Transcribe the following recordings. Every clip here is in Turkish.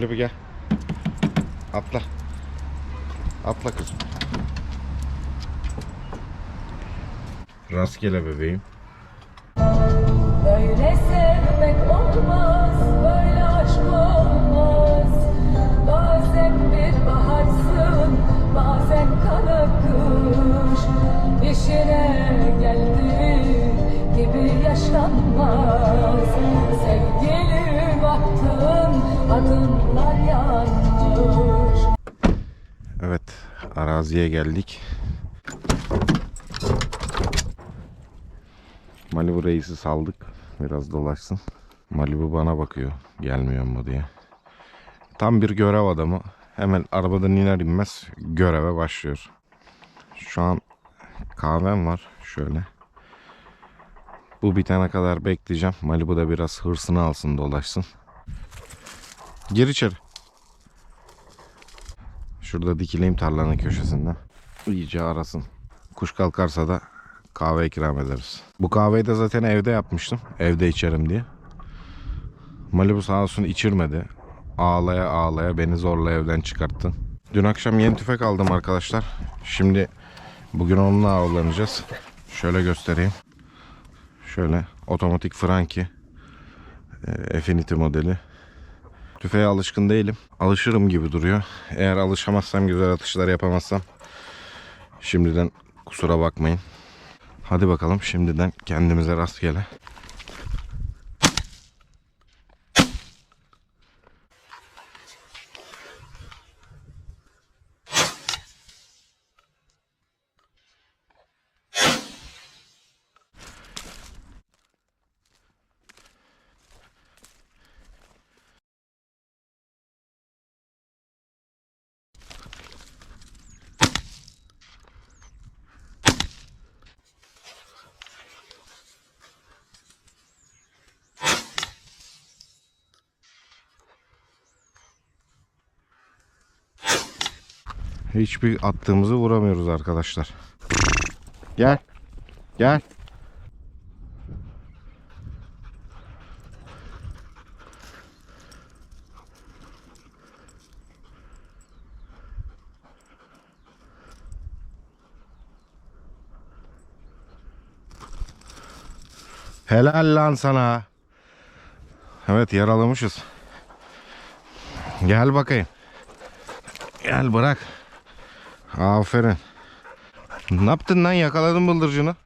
Malibu gel. Atla. Atla kızım. Rastgele bebeğim. Böyle sevmek olmaz, böyle aşk olmaz. Bazen bir baharsın, bazen kara kış. İşine geldi gibi yaşanmaz. Araziye geldik. Malibu reisi saldık. Biraz dolaşsın. Malibu bana bakıyor. Gelmiyor mu diye. Tam bir görev adamı. Hemen arabadan iner inmez göreve başlıyor. Şu an kahvem var. Şöyle. Bu bitene kadar bekleyeceğim. Malibu da biraz hırsını alsın dolaşsın. Gir içeri. Şurada dikileyim tarlanın köşesinde. İyice arasın. Kuş kalkarsa da kahve ikram ederiz. Bu kahveyi de zaten evde yapmıştım. Evde içerim diye. Malibu sağ olsun içirmedi. Ağlaya ağlaya beni zorla evden çıkarttı. Dün akşam yeni tüfek aldım arkadaşlar. Şimdi bugün onunla avlanacağız. Şöyle göstereyim. Şöyle otomatik Franki. e, Affinity modeli. Tüfeğe alışkın değilim. Alışırım gibi duruyor. Eğer alışamazsam güzel atışlar yapamazsam şimdiden kusura bakmayın. Hadi bakalım şimdiden kendimize rastgele. Hiçbir attığımızı vuramıyoruz arkadaşlar. Gel. Gel. Helal lan sana. Evet yaralamışız. Gel bakayım. Gel bırak. Aferin. Ne yaptın lan yakaladın bıldırcını?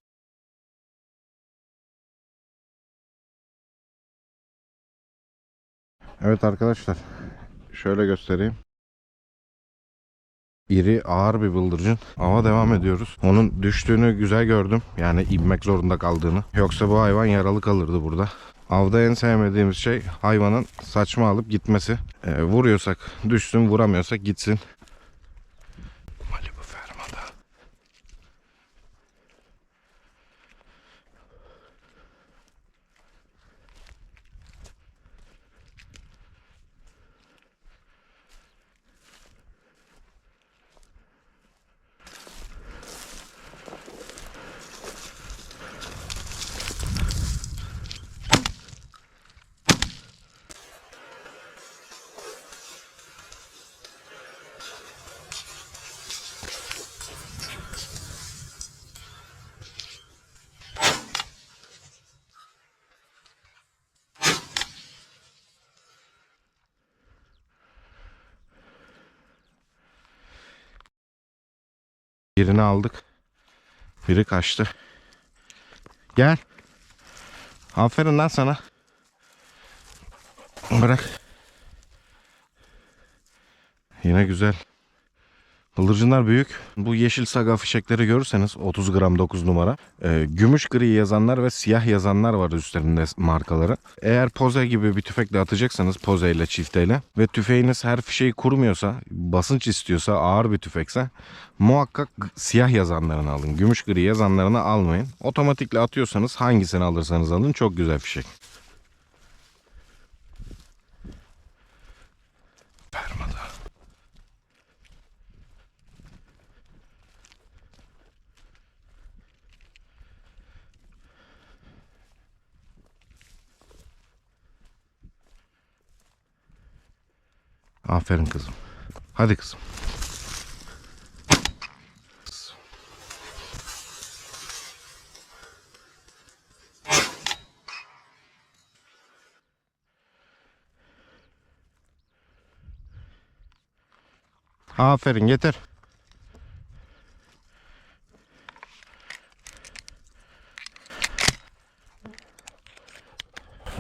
Evet arkadaşlar. Şöyle göstereyim. İri ağır bir bıldırcın. Ama devam ediyoruz. Onun düştüğünü güzel gördüm. Yani inmek zorunda kaldığını. Yoksa bu hayvan yaralı kalırdı burada. Avda en sevmediğimiz şey hayvanın saçma alıp gitmesi. Ee, vuruyorsak düşsün, vuramıyorsak gitsin. Birini aldık. Biri kaçtı. Gel. Aferin lan sana. Bırak. Yine güzel. Bıldırcınlar büyük. Bu yeşil saga fişekleri görürseniz 30 gram 9 numara. Ee, gümüş gri yazanlar ve siyah yazanlar var üstlerinde markaları. Eğer poze gibi bir tüfekle atacaksanız poze ile çifteyle ve tüfeğiniz her fişeği kurmuyorsa, basınç istiyorsa, ağır bir tüfekse muhakkak siyah yazanlarını alın. Gümüş gri yazanlarını almayın. Otomatikle atıyorsanız hangisini alırsanız alın çok güzel fişek. Aferin kızım. Hadi kızım. Aferin getir.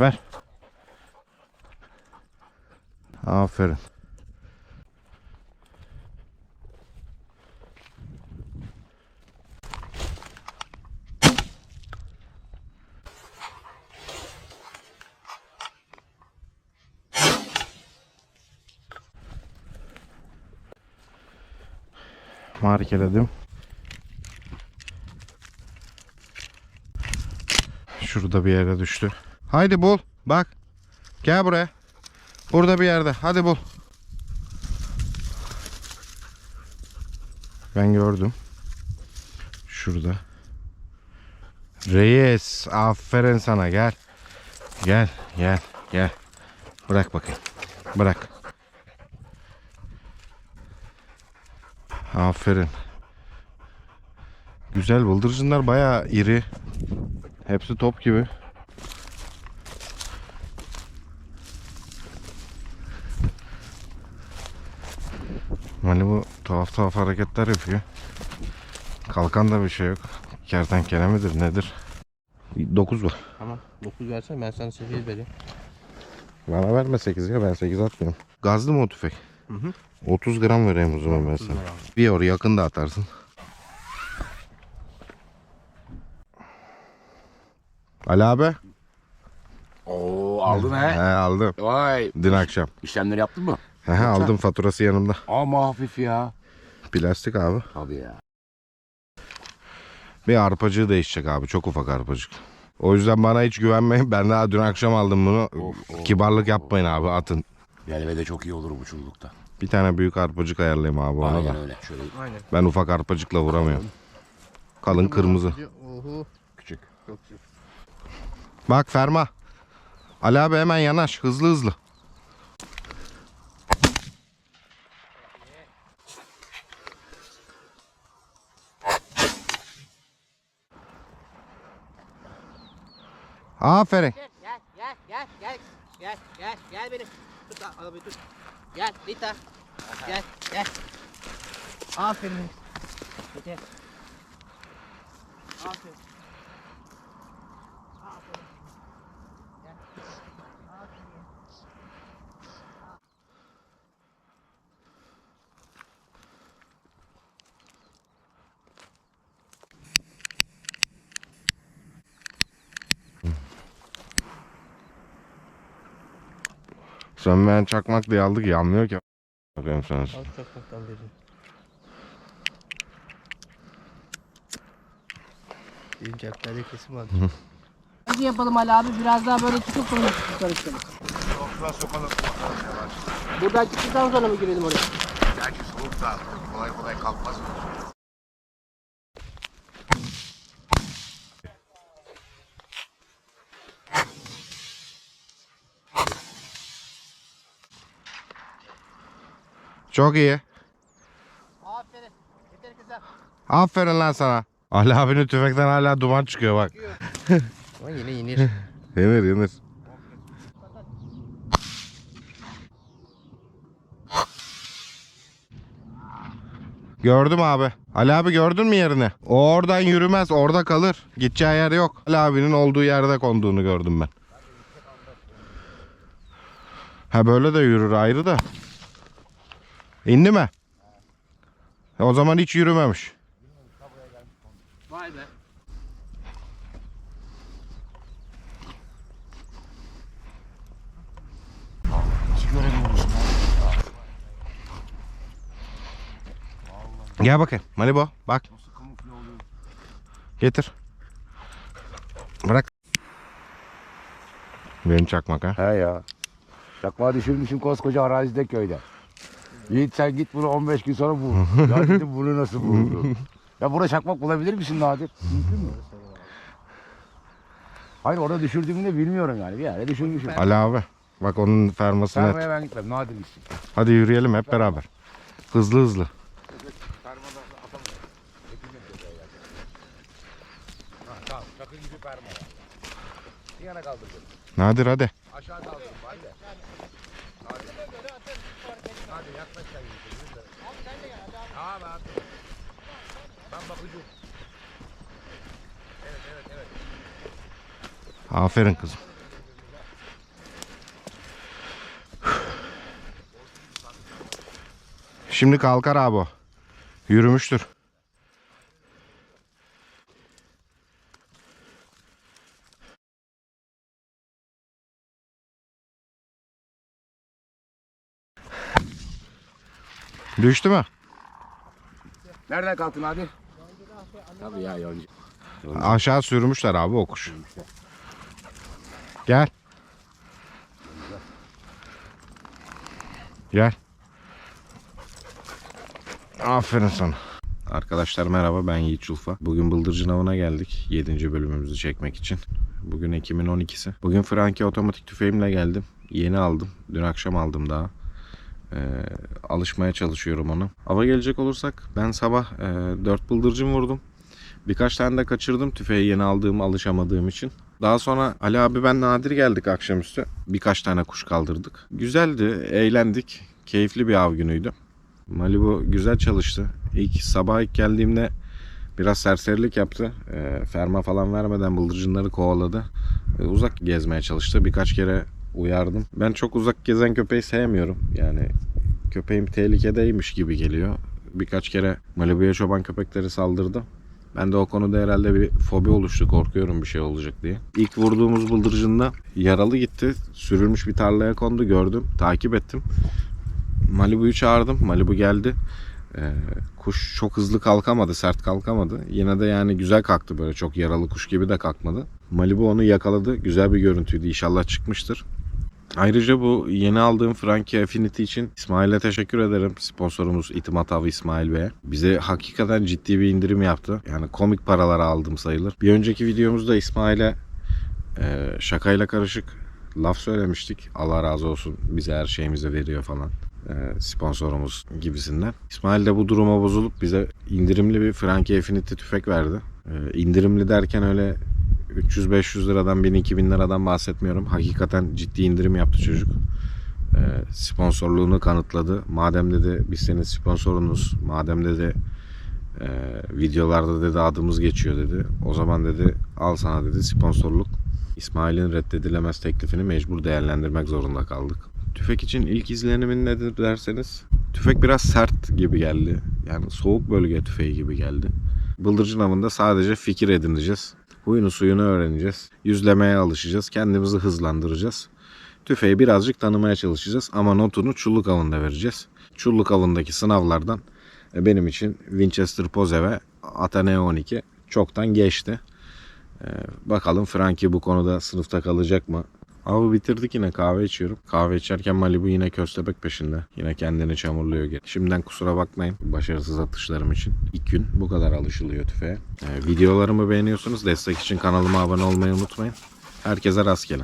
Ver. Aferin. Markeledim. Şurada bir yere düştü. Haydi bul. Bak. Gel buraya. Burada bir yerde. Hadi bul. Ben gördüm. Şurada. Reis. Aferin sana. Gel. Gel. Gel. Gel. Bırak bakayım. Bırak. Aferin. Güzel bıldırcınlar bayağı iri. Hepsi top gibi. Hani bu tuhaf tuhaf hareketler yapıyor. Kalkan da bir şey yok. Kertenkele midir nedir? 9 var. Tamam. 9 versen ben sana 8 vereyim. Bana verme 8 ya ben 8 atmıyorum. Gazlı mı o tüfek? Hı hı. 30 gram vereyim o zaman ben sana. Bir oraya yakın da atarsın. Ali abi. Oo aldın He he. aldım. Vay. Dün akşam. İşlemleri yaptın mı? He he, aldım faturası yanımda. Ama hafif ya. Plastik abi. Tabii ya. Bir arpacığı değişecek abi. Çok ufak arpacık. O yüzden bana hiç güvenmeyin. Ben daha dün akşam aldım bunu. Of, of, Kibarlık yapmayın abi atın. Yelve de çok iyi olur bu çullukta. Bir tane büyük arpacık ayarlayayım abi ona Aynen da. öyle. Şöyle Aynen. Ben ufak arpacıkla vuramıyorum. Kalın kırmızı. Oho. küçük. Çok güzel. Bak Ferma. Ali abi hemen yanaş. Hızlı hızlı. Aferin. Gel gel gel gel gel gel gel beni tut al- arabayı tut. Gel Rita. Gel gel. Aferin. Gel. aferin aferin Sönmeyen çakmak diye aldık yanmıyor ki. Bakıyorum sana. Al çakmaktan vereyim. Benim cepklerde kesim vardı. Nasıl yapalım Ali abi biraz daha böyle tutup sonra yukarı çıkalım Buradan çıktıktan sonra mı girelim oraya? Gerçi soğuk da kolay kolay kalkmaz mı? Çok iyi. Aferin yeter kızım Aferin lan sana. Ali abinin tüfekten hala duman çıkıyor bak. Ama yine inir. Yenir yenir. Gördüm abi. Ali abi gördün mü yerini? O oradan yürümez orada kalır. Gideceği yer yok. Ali abinin olduğu yerde konduğunu gördüm ben. Ha böyle de yürür ayrı da. İndi mi? E, O zaman hiç yürümemiş. Vay be. Gel bakayım. Malibo bak. Getir. Bırak. Benim çakmak ha. He ya. Çakmağı düşürmüşüm koskoca arazide köyde. Yiğit sen git bunu 15 gün sonra bul. ya dedim bunu nasıl buldun? ya burada çakmak bulabilir misin Nadir? Mümkün mü? Hayır orada düşürdüğümü de bilmiyorum yani. Bir yere düşürmüşüm. Ali abi Bak onun ferması net. Fermaya ben gitmem. Nadir gitsin. Hadi yürüyelim hep beraber. Hızlı hızlı. Tamam. Çakır gibi ferma var. Bir yana kaldırdım. Nadir hadi. Aşağı kaldırdım. Hadi. Hadi. Hadi Abi abi. Ben bakacağım. Evet evet evet. Aferin kızım. Şimdi kalkar abi. Yürümüştür. Düştü mü? Nereden kalktın hadi? Tabii ya yonca. Aşağı sürmüşler abi o kuş. Gel. Gel. Aferin sana. Arkadaşlar merhaba ben Yiğit Çulfa. Bugün Bıldırcın Avı'na geldik 7. bölümümüzü çekmek için. Bugün Ekim'in 12'si. Bugün Franki otomatik tüfeğimle geldim. Yeni aldım. Dün akşam aldım daha. Ee, alışmaya çalışıyorum onu. Ava gelecek olursak ben sabah e, 4 bıldırcın vurdum. Birkaç tane de kaçırdım tüfeği yeni aldığım alışamadığım için. Daha sonra Ali abi ben Nadir geldik akşamüstü. Birkaç tane kuş kaldırdık. Güzeldi, eğlendik. Keyifli bir av günüydü. Malibu güzel çalıştı. İlk sabah ilk geldiğimde biraz serserilik yaptı. Ee, ferma falan vermeden bıldırcınları kovaladı. Ee, uzak gezmeye çalıştı. Birkaç kere uyardım. Ben çok uzak gezen köpeği sevmiyorum. Yani köpeğim tehlikedeymiş gibi geliyor. Birkaç kere Malibu'ya çoban köpekleri saldırdı. Ben de o konuda herhalde bir fobi oluştu. Korkuyorum bir şey olacak diye. İlk vurduğumuz bıldırcında yaralı gitti. Sürülmüş bir tarlaya kondu gördüm. Takip ettim. Malibu'yu çağırdım. Malibu geldi. Ee, kuş çok hızlı kalkamadı, sert kalkamadı. Yine de yani güzel kalktı böyle çok yaralı kuş gibi de kalkmadı. Malibu onu yakaladı. Güzel bir görüntüydü. İnşallah çıkmıştır. Ayrıca bu yeni aldığım Frankie Affinity için İsmail'e teşekkür ederim. Sponsorumuz İtimat Avı İsmail Bey'e. Bize hakikaten ciddi bir indirim yaptı. Yani komik paralar aldım sayılır. Bir önceki videomuzda İsmail'e e, şakayla karışık laf söylemiştik. Allah razı olsun bize her şeyimizi veriyor falan. E, sponsorumuz gibisinden. İsmail de bu duruma bozulup bize indirimli bir Frankie Affinity tüfek verdi. E, indirimli derken öyle 300-500 liradan 1000-2000 liradan bahsetmiyorum. Hakikaten ciddi indirim yaptı çocuk. Ee, sponsorluğunu kanıtladı. Madem dedi biz senin sponsorunuz. Madem dedi e, videolarda dedi adımız geçiyor dedi. O zaman dedi al sana dedi sponsorluk. İsmail'in reddedilemez teklifini mecbur değerlendirmek zorunda kaldık. Tüfek için ilk izlenimin nedir derseniz tüfek biraz sert gibi geldi. Yani soğuk bölge tüfeği gibi geldi. Bıldırcın avında sadece fikir edineceğiz. Huyunu suyunu öğreneceğiz. Yüzlemeye alışacağız. Kendimizi hızlandıracağız. Tüfeği birazcık tanımaya çalışacağız. Ama notunu çulluk avında vereceğiz. Çulluk avındaki sınavlardan e, benim için Winchester Pose ve Ateneo 12 çoktan geçti. E, Bakalım Frankie bu konuda sınıfta kalacak mı? Avı bitirdik yine kahve içiyorum. Kahve içerken Malibu yine köstebek peşinde. Yine kendini çamurluyor. geri. Şimdiden kusura bakmayın başarısız atışlarım için. İlk gün bu kadar alışılıyor tüfeğe. Ee, videolarımı beğeniyorsunuz. Destek için kanalıma abone olmayı unutmayın. Herkese rastgele.